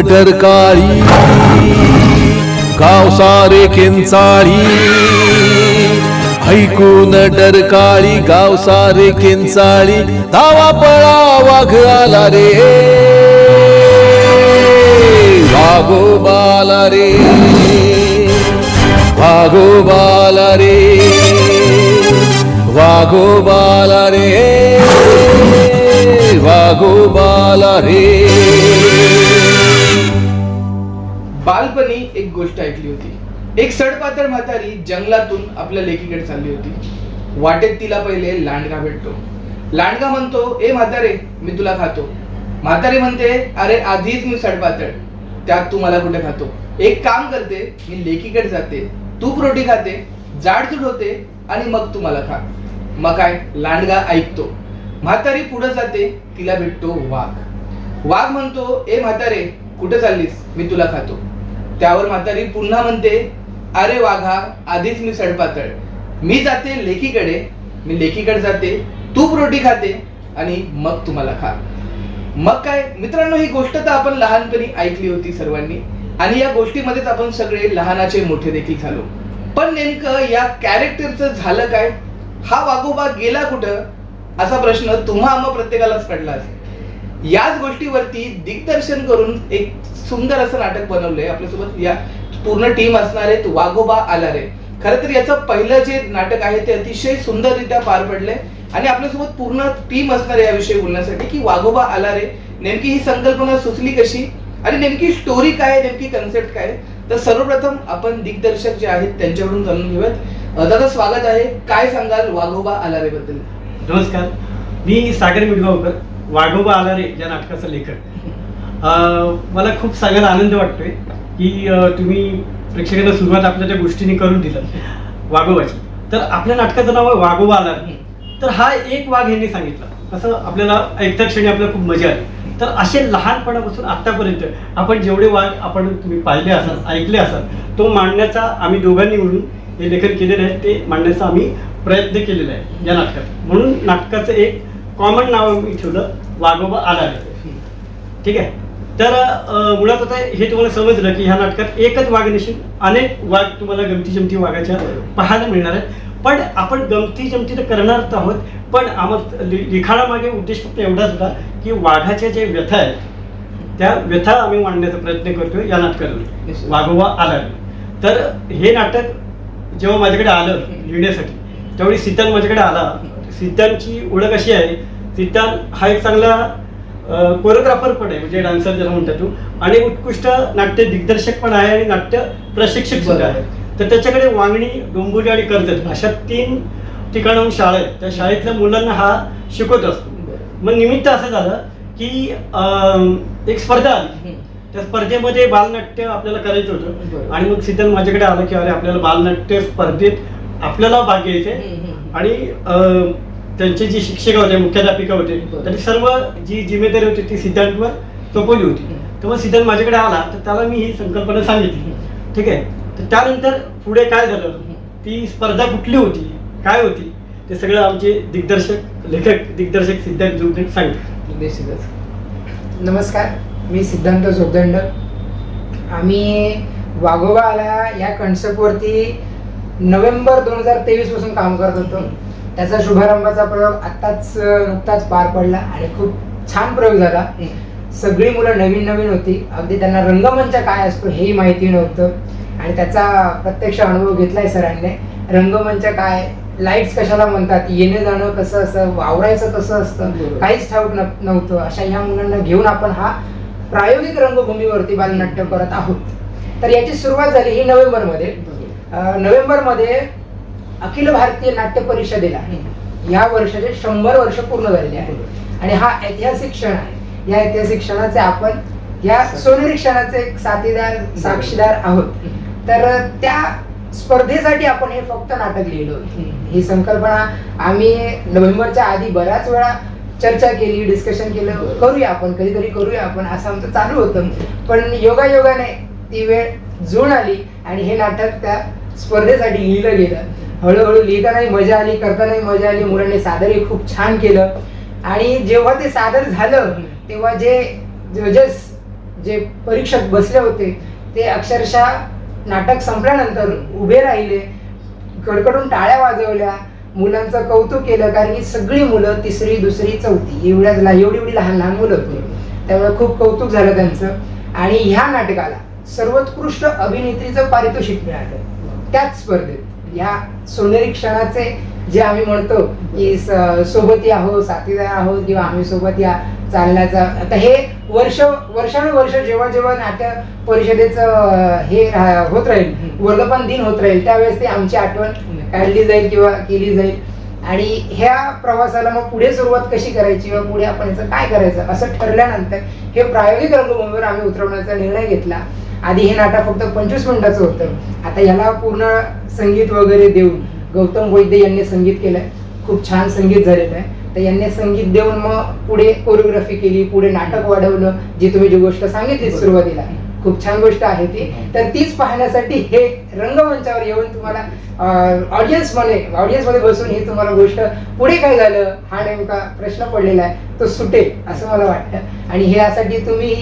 डरकाळी गाव सारे केंचाळी. ऐकून डरकाळी गाव सारे केंचाळी धावा पळा वाघ आला रे वाघोबाला रे. वाघोबाला रे. वाघोबाला रे. वाघोबाला रे. बालपणी एक गोष्ट ऐकली होती. एक सडपातळ म्हातारी जंगलातून आपल्या लेकीकडे चालली होती. वाटेत तिला पहिले लांडगा भेटतो. लांडगा म्हणतो ए म्हातारे मी तुला खातो. म्हातारी म्हणते अरे आधीच मी सडपातळ. त्यात तू मला कुठे खातो? एक काम करते मी लेकीकडे जाते. तूप रोटी खाते जाडजूड होते आणि मग तू मला खा. मग काय? लांडगा ऐकतो. म्हातारी पुढे जाते तिला भेटतो वाघ. वाघ म्हणतो ए म्हातारे कुठे चाललीस? मी तुला खातो. त्यावर म्हातारी पुन्हा म्हणते अरे वाघा आधीच मी सडपातळ. मी जाते लेकीकडे मी लेकीकडे जाते तूप रोटी खाते आणि मग तुम्हाला खा. मग काय मित्रांनो ही गोष्ट तर आपण लहानपणी ऐकली होती सर्वांनी आणि या गोष्टीमध्येच आपण सगळे लहानाचे मोठे देखील झालो. पण नेमकं या कॅरेक्टरचं झालं काय? हा वाघोबा गेला कुठं? असा प्रश्न तुम्हा आम्हा प्रत्येकालाच पडला असेल. याच गोष्टीवरती दिग्दर्शन करून एक सुंदर असं नाटक बनवलंय. आपल्यासोबत या पूर्ण टीम असणार आहेत वाघोबा आला रे खरं तर याचं पहिलं जे नाटक आहे ते अतिशय सुंदररित्या पार पडलंय. आणि आपल्यासोबत पूर्ण टीम असणार आहे याविषयी बोलण्यासाठी की वाघोबा आला रे नेमकी ही संकल्पना सुचली कशी? आणि नेमकी स्टोरी काय नेमकी कन्सेप्ट काय तर सर्वप्रथम आपण दिग्दर्शक जे आहेत त्यांच्याकडून जाणून घेऊयात. दादा स्वागत आहे. काय सांगाल वाघोबा आला रे बद्दल नमस्कार. मी सागर मिडगावकर. वाघोबा आला रे या नाटकाचं लेखक. मला खूप सांगायला आनंद वाटतोय की तुम्ही प्रेक्षकांना सुरुवात आपल्या त्या गोष्टीने करून दिलं वाघोबाची. तर आपल्या नाटकाचं नाव आहे वाघोबा आला तर हा एक वाघ यांनी सांगितला. असं आपल्याला ऐकता क्षणी आपल्याला खूप मजा आली. तर असे लहानपणापासून आतापर्यंत आपण जेवढे वाघ आपण तुम्ही पाहिले असाल ऐकले असाल तो मांडण्याचा आम्ही दोघांनी मिळून हे लेखन केलेलं आहे. ते मांडण्याचा आम्ही प्रयत्न केलेला आहे या नाटकात. म्हणून नाटकाचं एक कॉमन नाव मी ठेवलं वाघोबा आला रे ठीक आहे? तर मुळात आता हे तुम्हाला समजलं की ह्या नाटकात एकच वाघ नसून अनेक वाघ तुम्हाला गमती जमती वाघाच्या पाहायला मिळणार आहेत. पण आपण गमती जमती तर करणारच आहोत पण आम्हाला लिखाणामागे उद्देश फक्त एवढाच होता की वाघाच्या जे व्यथा आहेत त्या व्यथा आम्ही मांडण्याचा प्रयत्न करतोय या नाटकातून. वाघोबा आला. तर हे नाटक जेव्हा माझ्याकडे आलं लिहिण्यासाठी त्यावेळी सिद्धांत माझ्याकडे आला. सिद्धांतची ओळख अशी आहे. सिद्धांत हा एक चांगला कोरिओग्राफर पण आहे म्हणजे डान्सर ज्याला म्हणतात तो. आणि उत्कृष्ट नाट्य दिग्दर्शक पण आहे आणि नाट्य प्रशिक्षक सुद्धा आहे. तर त्याच्याकडे वांगणी डोंबिवली आणि कर्जत अशा तीन ठिकाणाहून शाळा आहेत. त्या शाळेतल्या मुलांना हा शिकवत असतो. मग निमित्त असं झालं की एक स्पर्धा आली. त्या स्पर्धेमध्ये बालनाट्य आपल्याला करायचं होतं. आणि मग सिद्धांत माझ्याकडे आलं की अरे आपल्याला बालनाट्य स्पर्धेत आपल्याला भाग घ्यायचे आणि त्यांचे जे शिक्षक होते मुख्याध्यापिका होते. त्यांनी सर्व जी जिम्मेदारी होती ती सिद्धांतवर सोपवली होती. मग सिद्धांत माझ्याकडे आला तर त्याला मी ही संकल्पना सांगितली. ठीक आहे? तर त्यानंतर पुढे काय झालं? ती स्पर्धा कुठली होती? काय होती? ते सगळं आमचे दिग्दर्शक लेखक दिग्दर्शक सिद्धांत जोगदे सांगितलं. निश्चितच. नमस्कार मी सिद्धांत जोगदंड. आम्ही वाघोबा आला या कन्सेप्टवरती नोव्हेंबर दोन हजार तेवीसपासून काम करत होतो. त्याचा शुभारंभाचा प्रयोग आत्ताच नुकताच पार पडला आणि खूप छान प्रयोग झाला. सगळी मुलं नवीन नवीन होती. अगदी त्यांना रंगमंच काय असतो हेही माहिती नव्हतं. आणि त्याचा प्रत्यक्ष अनुभव घेतलाय सरांनी. रंगमंच काय? लाईट्स कशाला म्हणतात? येणं जाणं कसं असतं? वावरायचं कसं असतं. काहीच ठाऊक न- नव्हतं. अशा ह्या मुलांना घेऊन आपण हा प्रायोगिक रंगभूमीवरती बालनाट्य करत आहोत. तर याची सुरुवात झाली ही नोव्हेंबरमध्ये. नोव्हेंबरमध्ये अखिल भारतीय नाट्य परिषदेला या वर्षाचे शंभर वर्ष पूर्ण झालेले आहे. आणि हा ऐतिहासिक क्षण आहे. या ऐतिहासिक क्षणाचे आपण या सोनेरी क्षणाचे एक साथीदार साक्षीदार आहोत. तर त्या स्पर्धेसाठी आपण हे फक्त नाटक लिहिलं होतं. ही संकल्पना आम्ही नोव्हेंबरच्या आधी बऱ्याच वेळा चर्चा केली डिस्कशन केलं. करूया आपण कधीतरी करूया आपण असं आमचं चालू होतं. पण योगायोगाने ती वेळ जुळून आली आणि हे नाटक त्या स्पर्धेसाठी लिहिलं गेलं. हळूहळू लिहितानाही मजा आली करतानाही मजा आली. मुलांनी सादरही खूप छान केलं. आणि जेव्हा ते सादर झालं तेव्हा जे जजेस जे परीक्षक बसले होते ते अक्षरशः नाटक संपल्यानंतर उभे राहिले. कडकडून टाळ्या वाजवल्या. मुलांचं कौतुक केलं कारण की सगळी मुलं तिसरी दुसरी चौथी एवढ्याच एवढी एवढी लहान लहान मुलं होती. त्यामुळे खूप कौतुक झालं त्यांचं. आणि ह्या नाटकाला सर्वोत्कृष्ट अभिनेत्रीचं पारितोषिक मिळालं. त्याच स्पर्धेत. ह्या सोनेरी क्षणाचे जे आम्ही म्हणतो की सोबत या हो साथीदार आहोत किंवा आम्ही सोबत या चालण्याचा. आता हे वर्ष वर्षानुवर्ष जेव्हा जेव्हा नाट्य परिषदेचं हे होत राहील वर्धमान दिन होत राहील त्यावेळेस ते आमची आठवण काढली जाईल किंवा केली जाईल. आणि ह्या प्रवासाला मग पुढे सुरुवात कशी करायची किंवा पुढे आपण याचं काय करायचं असं ठरल्यानंतर हे प्रायोगिक रंगभूमीवर आम्ही उतरवण्याचा निर्णय घेतला. आधी हे नाटक फक्त पंचवीस मिनिटाचं होतं. आता याला पूर्ण संगीत वगैरे देऊन गौतम वैद्य यांनी संगीत केलंय. खूप छान संगीत झालेलं आहे. तर यांनी संगीत देऊन मग पुढे कोरिओग्राफी केली पुढे नाटक वाढवलं जी तुम्ही जी गोष्ट सांगितली सुरुवातीला. खूप छान गोष्ट आहे ती. तर तीच पाहण्यासाठी हे रंगमंचावर येऊन तुम्हाला ऑडियन्समध्ये ऑडियन्समध्ये बसून ही तुम्हाला गोष्ट पुढे काय झालं हा नेमका प्रश्न पडलेला आहे. तो सुटेल असं मला वाटतं. आणि हे यासाठी तुम्ही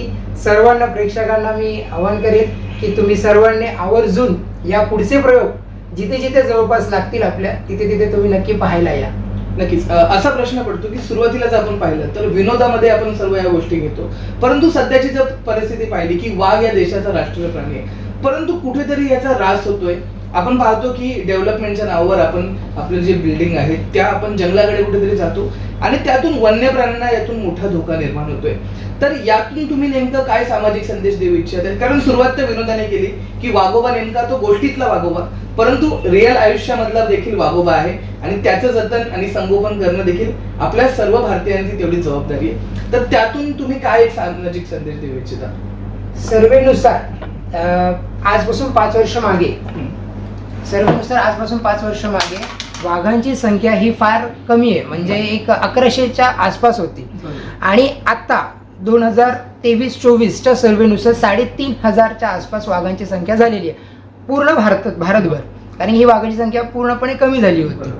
सर्वांना प्रेक्षकांना मी आवाहन करेन की तुम्ही सर्वांनी आवर्जून या पुढचे प्रयोग जिथे जिथे जवळपास लागतील आपल्या तिथे तिथे तुम्ही नक्की पाहायला या. नक्कीच. असा प्रश्न पडतो की सुरुवातीलाच आपण पाहिलं तर विनोदामध्ये आपण सर्व या गोष्टी घेतो. परंतु सध्याची जर परिस्थिती पाहिली की वाघ या देशाचा राष्ट्रीय प्राणी आहे परंतु कुठेतरी याचा ऱ्हास होतोय. आपण पाहतो की डेव्हलपमेंटच्या नावावर आपण आपले जे बिल्डिंग आहेत त्या आपण जंगलाकडे कुठेतरी जातो आणि त्यातून वन्य प्राण्यांना यातून मोठा धोका निर्माण होतोय. तर यातून तुम्ही नेमकं काय सामाजिक संदेश देऊ इच्छित? कारण सुरुवात तर विनोदाने केली की वाघोबा नेमका तो गोष्टीतला वाघोबा परंतु रिअल आयुष्यामधला देखील वाघोबा आहे आणि त्याचं जतन आणि संगोपन करणं देखील आपल्या सर्व भारतीयांची तेवढी जबाबदारी आहे. तर त्यातून तुम्ही काय एक सामाजिक संदेश देऊ इच्छिता? सर्वेनुसार आजपासून पाच वर्ष मागे. सर्वेनुसार आजपासून पाच वर्ष मागे वाघांची संख्या ही फार कमी आहे. म्हणजे एक अकराशेच्या आसपास होती. आणि आत्ता दोन हजार तेवीस चोवीसच्या सर्वेनुसार साडेतीन हजारच्या आसपास वाघांची संख्या झालेली आहे. पूर्ण भारतात भारतभर. कारण ही वाघांची संख्या पूर्णपणे कमी झाली होती.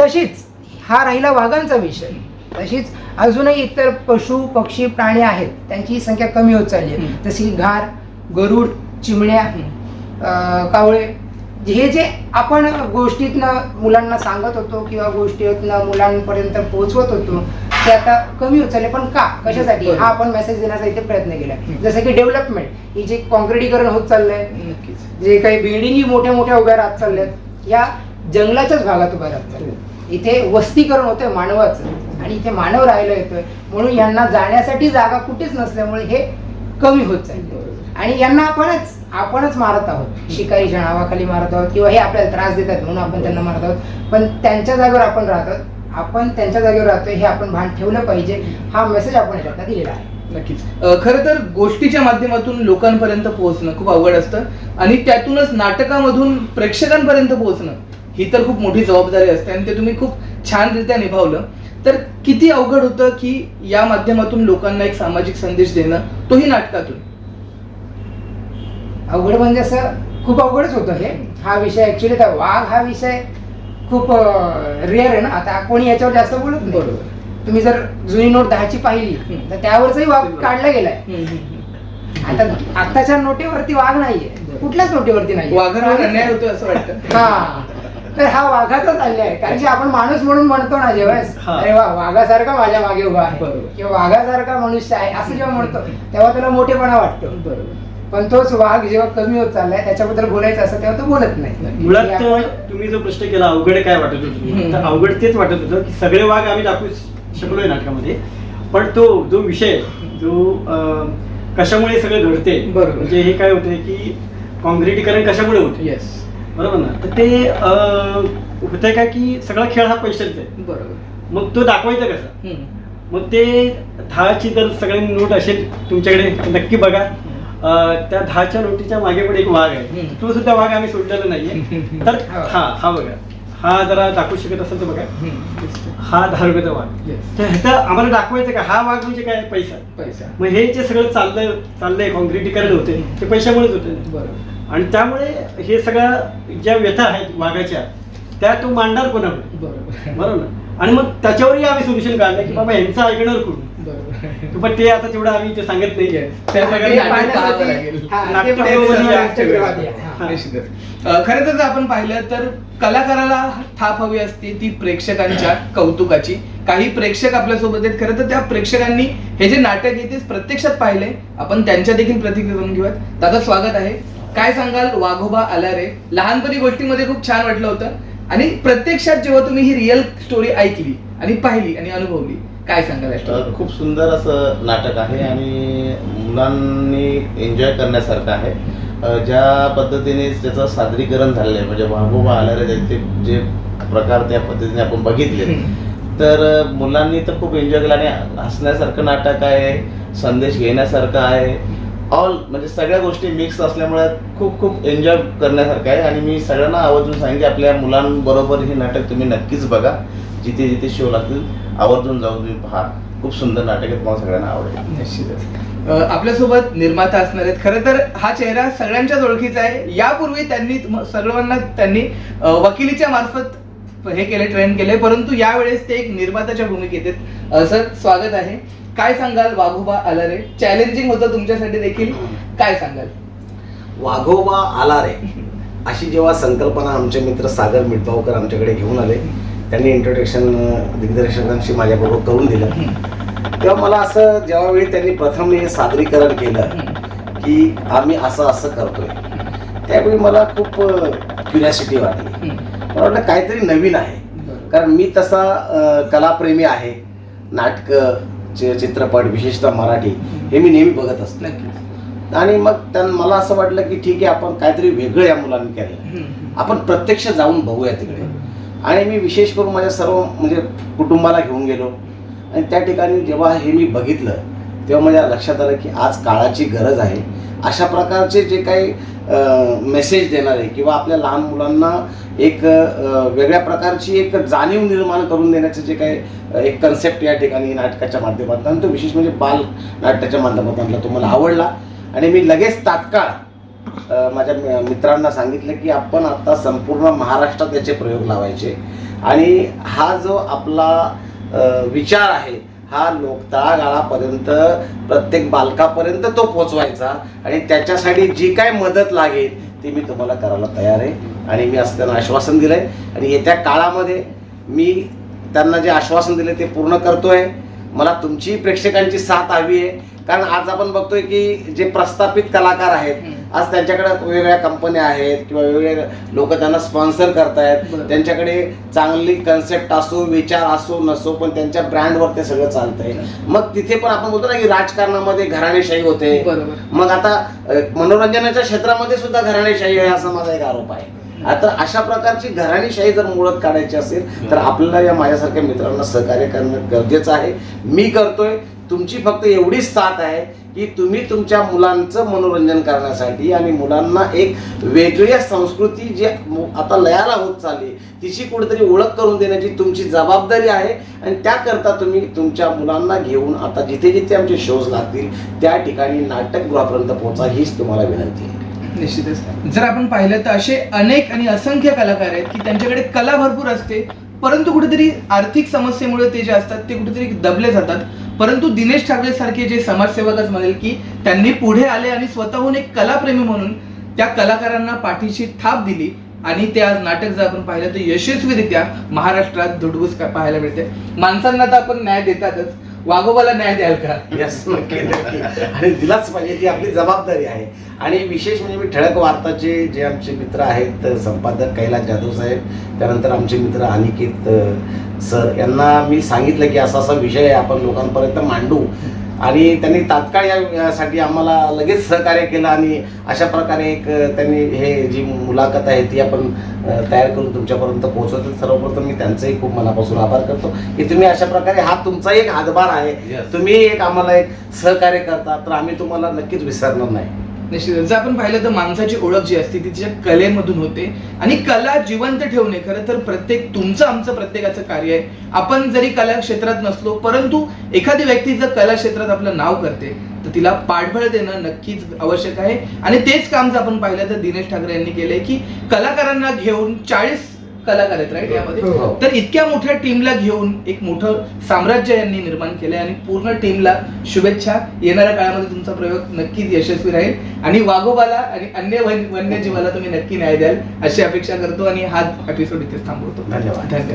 तशीच हा राहिला वाघांचा विषय. तशीच अजूनही इतर पशु पक्षी प्राणी आहेत. त्यांची संख्या कमी होत चालली आहे. जशी घार गरुड चिमण्या कावळे हे जे आपण गोष्टीतनं मुलांना सांगत होतो किंवा गोष्टीतनं मुलांपर्यंत पोहोचवत होतो ते आता कमी होत चालले पण का? कशासाठी. हा आपण मेसेज देण्याचा इथे प्रयत्न केला. जसं की डेव्हलपमेंट ही जे कॉन्क्रिटीकरण होत चाललंय जे काही बिल्डिंगी मोठ्या मोठ्या उभ्या राहत चालल्यात या जंगलाच्याच भागात उभ्या राहत चालल्यात. इथे वस्तीकरण होतंय मानवाचं. आणि इथे मानव राहायला येतोय. म्हणून यांना जाण्यासाठी जागा कुठेच नसल्यामुळे हे कमी होत चालले. आणि यांना आपणच आपणच मारत आहोत. शिकारीच्या नावाखाली मारत आहोत किंवा हे आपल्याला त्रास देतात म्हणून आपण त्यांना मारत आहोत. पण त्यांच्या जागेवर आपण राहतो. आपण त्यांच्या जागेवर राहतोय हे आपण भान ठेवलं पाहिजे. हा मेसेज आपण याच्यातला दिलेला आहे. नक्कीच. खर खरं तर गोष्टीच्या माध्यमातून लोकांपर्यंत पोहोचणं खूप अवघड असतं आणि त्यातूनच नाटकामधून प्रेक्षकांपर्यंत पोहोचणं ही तर खूप मोठी जबाबदारी असते आणि ते तुम्ही खूप छानरित्या निभावलं. तर किती अवघड होतं की या माध्यमातून लोकांना एक सामाजिक संदेश देणं तोही नाटकातून? अवघड म्हणजे असं खूप अवघडच होतं हे. हा विषय ऍक्च्युली त्या वाघ हा विषय खूप रिअर आहे ना. आता कोणी याच्यावर जास्त बोलत नाही. बरोबर. तुम्ही जर जुनी नोट दहाची पाहिली. तर त्यावरचाही वाघ काढला गेलाय. आता आताच्या नोटेवरती वाघ नाहीये. कुठल्याच नोटेवरती नाही वाघांवर अन्याय होतो असं वाटतं. हा. तर हा वाघाचाच अन्याय आहे कारण की आपण माणूस म्हणून म्हणतो ना जेव्हा. अरे वा वाघासारखा माझ्या मागे उभा आहे. किंवा वाघासारखा मनुष्य आहे असं जेव्हा म्हणतो तेव्हा त्याला मोठेपणा वाटतो. बरोबर. पण तोच वाघ जेव्हा कमी होत चाललाय त्याच्याबद्दल बोलायचं असं तेव्हा तो बोलत नाही. मुळात तर आपण- तुम्ही जो प्रश्न केला अवघड काय वाटत होतं तर अवघड तेच वाटत होतं की सगळे वाघ आम्ही दाखवू शकलोय नाटकामध्ये. पण तो जो विषय जो कशामुळे सगळं घडते. म्हणजे हे काय होते की काँक्रिटीकरण कशामुळे होते येस बरोबर ना? तर ते होतंय का की सगळा खेळ हा पैशाचा आहे. बरोबर. मग तो दाखवायचा कसा. मग ते दहाची जर सगळ्यांनी नोट असेल तुमच्याकडे तर नक्की बघा. त्या दहाच्या नोटीच्या मागे पण एक वाघ आहे. तो सुद्धा वाघ आम्ही सोडलेला नाहीये. तर हा. हा बघा. हा जरा दाखवू शकत असेल तर बघा. हा दहा रुपयाचा वाघ. तर ह्याचं आम्हाला दाखवायचं का हा वाघ म्हणजे काय? पैसा. पैसा. मग हे जे सगळं चाललंय चाललंय कॉन्क्रिटीकरण होते ते पैशामुळेच होते. आणि त्यामुळे हे सगळ्या ज्या व्यथा आहेत वाघाच्या त्या तो मांडणार कोणाकडे बरोबर. बरोबर ना? आणि मग त्याच्यावरही आम्ही सोल्युशन काढलं की बाबा यांचं ऐकणार कोण? पण ते आता तेवढं आम्ही ते सांगत नाही त्या ते सगळ्यांना नाटक पाहण्यासाठी- पाहावं लागेल. ते नाट्य पाहण्यासाठी बरोबर नाट्य गृहात या. निश्चितच अं, खरं तर आपण पाहिलं तर कलाकाराला थाप हवी असते ती प्रेक्षकांच्या कौतुकाची. काही प्रेक्षक आपल्यासोबत आहेत. खरं तर त्या प्रेक्षकांनी हे जे नाटक आहे ते प्रत्यक्षात पाहिले आपण त्यांच्या देखील प्रतिक्रिया करून घेऊयात. दादा स्वागत आहे. काय सांगाल? वाघोबा आला रे. लहानपणी गोष्टीमध्ये खूप छान वाटलं होतं. आणि प्रत्यक्षात जेव्हा तुम्ही ही रिअल स्टोरी ऐकली आणि पाहिली आणि अनुभवली काय सांगाल? खूप सुंदर असं नाटक आहे आणि मुलांनी एन्जॉय करण्यासारखं आहे. ज्या पद्धतीने त्याचं सादरीकरण झालेलं आहे म्हणजे वाघोबा आलारे त्याचे जे प्रकार त्या पद्धतीने आपण बघितले तर मुलांनी तर खूप एन्जॉय केलं आणि हसण्यासारखं नाटक आहे संदेश घेण्यासारखं आहे. ऑल म्हणजे सगळ्या गोष्टी मिक्स असल्यामुळे खूप खूप एन्जॉय करण्यासारखं आहे. आणि मी सगळ्यांना आवर्जून सांगेन की आपल्या मुलांबरोबर हे नाटक तुम्ही नक्कीच बघा. जिथे जिथे शो लागतील आवर्जून जाऊन तुम्ही पहा. खूप सुंदर नाटक आहे तुम्हाला सगळ्यांना आवडेल. निश्चितच. आपल्यासोबत निर्माता असणार आहेत. खरं तर हा चेहरा सगळ्यांच्याच ओळखीचा आहे. यापूर्वी त्यांनी सर्वांना त्यांनी वकिलीच्या मार्फत हे केले ट्रेन केले. परंतु यावेळेस ते एक निर्मात्याच्या भूमिकेत आहेत. सर स्वागत आहे. काय सांगाल वाघोबा आलारे? चॅलेंजिंग होतं तुमच्यासाठी देखील. काय सांगाल? वाघोबा आला रे अशी जेव्हा संकल्पना आमचे मित्र सागर मिटबावकर आमच्याकडे घेऊन आले त्यांनी इंट्रोडक्शन दिग्दर्शकांशी माझ्याबरोबर करून दिलं. तेव्हा मला असं जेव्हा वेळी त्यांनी प्रथम हे सादरीकरण केलं की आम्ही असं असं करतोय. त्यावेळी मला खूप क्युरियासिटी वाटली. मला वाटलं काहीतरी नवीन आहे. कारण मी तसा कलाप्रेमी आहे. नाटकं चि- चित्रपट विशेषतः मराठी हे मी नेहमी बघत असतो. आणि मग त्यां मला असं वाटलं की ठीक आहे आपण काहीतरी वेगळं या मुलांनी केलं. आपण प्रत्यक्ष जाऊन बघूया तिकडे. आणि मी विशेष करून माझ्या सर्व म्हणजे कुटुंबाला घेऊन गेलो. आणि त्या ठिकाणी जेव्हा हे मी बघितलं तेव्हा माझ्या लक्षात आलं की आज काळाची गरज आहे. अशा प्रकारचे जे काही मेसेज देणारे किंवा आपल्या लहान मुलांना एक वेगळ्या प्रकारची एक जाणीव निर्माण करून देण्याचे जे काही एक कन्सेप्ट या ठिकाणी नाटकाच्या माध्यमातून तो विशेष म्हणजे बाल नाट्याच्या माध्यमातून तुम्हाला तो मला आवडला. आणि मी लगेच तात्काळ माझ्या मित्रांना सांगितलं की आपण आता संपूर्ण महाराष्ट्रात याचे प्रयोग लावायचे. आणि हा जो आपला विचार आहे हा लोक तळागाळापर्यंत प्रत्येक बालकापर्यंत तो पोचवायचा आणि त्याच्यासाठी जी काय मदत लागेल ती मी तुम्हाला करायला तयार आहे. आणि मी असं त्यांना आश्वासन दिलं आहे आणि येत्या काळामध्ये मी त्यांना जे आश्वासन दिले ते पूर्ण करतो आहे मला तुमची प्रेक्षकांची साथ हवी आहे. कारण आज आपण बघतोय की जे प्रस्थापित कलाकार आहेत आज त्यांच्याकडे वेगवेगळ्या कंपन्या आहेत किंवा वेगवेगळे लोक त्यांना स्पॉन्सर करतायत. त्यांच्याकडे चांगली कन्सेप्ट असो विचार असो नसो पण त्यांच्या ब्रँडवर ते सगळं चालतंय. मग तिथे पण आपण बोलतो ना की राजकारणामध्ये घराणेशाही होते. मग आता मनोरंजनाच्या क्षेत्रामध्ये सुद्धा घराणेशाही आहे असा माझा एक आरोप आहे. आता अशा प्रकारची घराणीशाही जर मुळात काढायची असेल तर आपल्याला या माझ्यासारख्या मित्रांना सहकार्य करणं गरजेचं आहे. मी करतोय. तुमची फक्त एवढीच साथ आहे की तुम्ही तुमच्या मुलांचं मनोरंजन करण्यासाठी आणि मुलांना एक वेगळी संस्कृती जी मु- आता लयाला होत चालली तिची कुठेतरी ओळख करून देण्याची तुमची जबाबदारी आहे आणि त्याकरता तुम्ही तुमच्या मुलांना घेऊन आता जिथे जिथे आमचे शोज लागतील त्या ठिकाणी नाटकगृहापर्यंत पोहोचा हीच तुम्हाला विनंती आहे. निश्चितच. जर आपण पाहिलं तर असे अनेक आणि असंख्य कलाकार आहेत की त्यांच्याकडे कला भरपूर असते परंतु कुठेतरी आर्थिक समस्येमुळे ते जे असतात ते कुठेतरी दबले जातात. परंतु दिनेश ठाकरे सारखे जे समाजसेवकच म्हणेल की त्यांनी पुढे आले आणि स्वतःहून एक कलाप्रेमी म्हणून त्या कलाकारांना पाठीशी थाप दिली आणि ते आज नाटक जर आपण पाहिलं तर यशस्वीरित्या महाराष्ट्रात धुडगूस पाहायला मिळते. माणसांना तर आपण न्याय देतातच. वाघोबाला न्याय द्याल का? यस नक्की नक्की. आणि दिलाच पाहिजे ती आपली जबाबदारी आहे. आणि विशेष म्हणजे मी ठळक वार्ताचे जे आमचे मित्र आहेत संपादक कैलास जाधव साहेब त्यानंतर आमचे मित्र अनिकेत सर यांना मी सांगितलं की असा असा विषय आहे आपण लोकांपर्यंत मांडू. आणि त्यांनी तात्काळ यासाठी आम्हाला लगेच सहकार्य केलं आणि अशा प्रकारे एक त्यांनी हे जी मुलाखत आहे ती आपण तयार करून तुमच्यापर्यंत पोहोचवतो. सर्वप्रथम मी त्यांचंही खूप मनापासून आभार करतो की तुम्ही अशा प्रकारे हा तुमचा एक हातभार आहे. तुम्ही एक आम्हाला एक सहकार्य करता तर आम्ही तुम्हाला नक्कीच विसरणार नाही. निश्चितच. जर आपण पाहिलं तर माणसाची ओळख जी असते ती तिच्या कलेमधून होते. आणि कला जिवंत ठेवणे खरं तर प्रत्येक तुमचं आमचं प्रत्येकाचं कार्य आहे. आपण जरी कला क्षेत्रात नसलो परंतु एखादी व्यक्ती जर कला क्षेत्रात आपलं नाव करते तर तिला पाठबळ देणं नक्कीच आवश्यक आहे. आणि तेच काम जर आपण पाहिलं तर दिनेश ठाकरे यांनी केलंय की कलाकारांना घेऊन चाळीस कलाकार आहेत राईट यामध्ये. हो. तर इतक्या मोठ्या टीमला घेऊन एक मोठं साम्राज्य यांनी निर्माण केलंय आणि पूर्ण टीमला शुभेच्छा. येणाऱ्या काळामध्ये तुमचा प्रयोग नक्कीच यशस्वी राहील. आणि वाघोबाला आणि अन्य वन- वन्यजीवाला तुम्ही नक्की न्याय द्याल अशी अपेक्षा करतो आणि हा एपिसोड इथेच थांबवतो. धन्यवाद. धन्यवाद.